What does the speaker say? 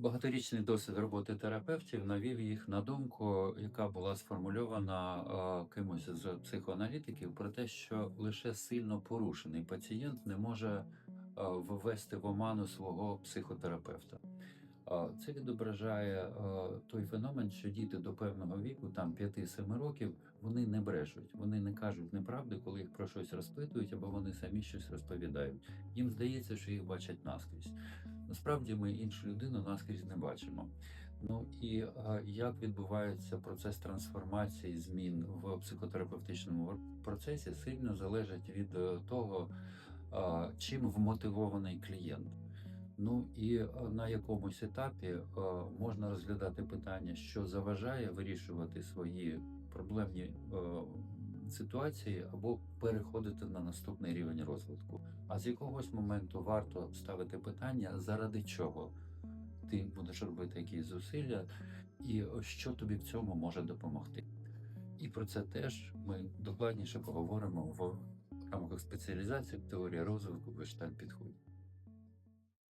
Багаторічний досвід роботи терапевтів навів їх на думку, яка була сформульована е, кимось з психоаналітиків, про те, що лише сильно порушений пацієнт не може е, ввести в оману свого психотерапевта. Це відображає той феномен, що діти до певного віку, там 5-7 років, вони не брешуть, вони не кажуть неправди, коли їх про щось розпитують, або вони самі щось розповідають. Їм здається, що їх бачать наскрізь. Насправді ми іншу людину наскрізь не бачимо. Ну і як відбувається процес трансформації змін в психотерапевтичному процесі, сильно залежить від е, того, чим вмотивований клієнт. Ну і е, на якомусь етапі е, можна розглядати питання, що заважає вирішувати свої проблемні е, ситуації або переходити на наступний рівень розвитку. А з якогось моменту варто ставити питання, заради чого ти будеш робити якісь зусилля, і що тобі в цьому може допомогти. І про це теж ми докладніше поговоримо в рамках спеціалізації теорія розвитку гештальт підходів.